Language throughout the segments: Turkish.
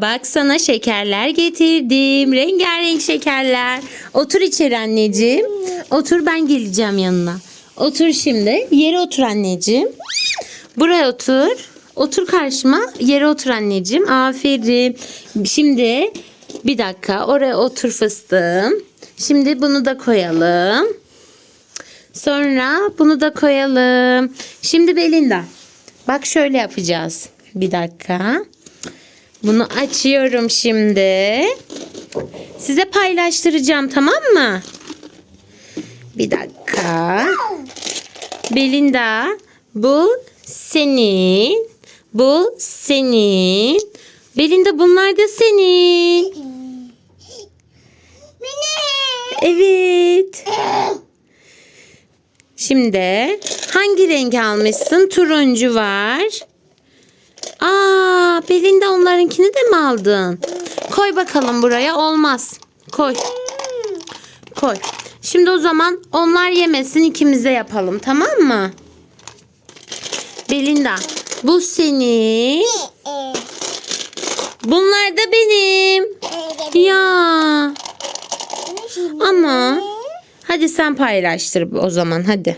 bak sana şekerler getirdim. Rengarenk şekerler. Otur içeri anneciğim. Otur ben geleceğim yanına. Otur şimdi. Yere otur anneciğim. Buraya otur. Otur karşıma. Yere otur anneciğim. Aferin. Şimdi bir dakika oraya otur fıstığım. Şimdi bunu da koyalım. Sonra bunu da koyalım. Şimdi Belinda. Bak şöyle yapacağız. Bir dakika. Bunu açıyorum şimdi. Size paylaştıracağım tamam mı? Bir dakika. Belinda bu senin. Bu senin. Belinda bunlar da senin. Evet. Şimdi hangi renk almışsın? Turuncu var. Aa, Belinda onlarınkini de mi aldın? Koy bakalım buraya. Olmaz. Koy. Koy. Şimdi o zaman onlar yemesin ikimize yapalım tamam mı? Belinda bu senin. Bunlar da benim. Ya. Ama hadi sen paylaştır o zaman hadi.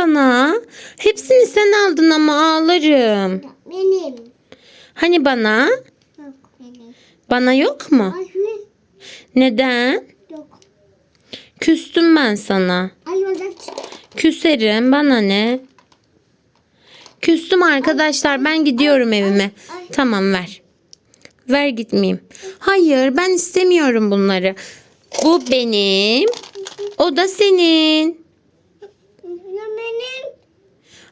Bana? Hepsini sen aldın ama ağlarım. Benim. Hani bana? Yok benim. Bana yok mu? Ay Neden? yok. Küstüm ben sana. Ay Küserim bana ne? Küstüm arkadaşlar ben gidiyorum evime. Tamam ver. Ver gitmeyeyim. Hayır ben istemiyorum bunları. Bu benim. O da senin. benim.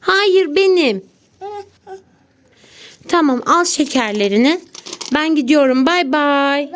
Hayır benim. Tamam al şekerlerini. Ben gidiyorum bay bay.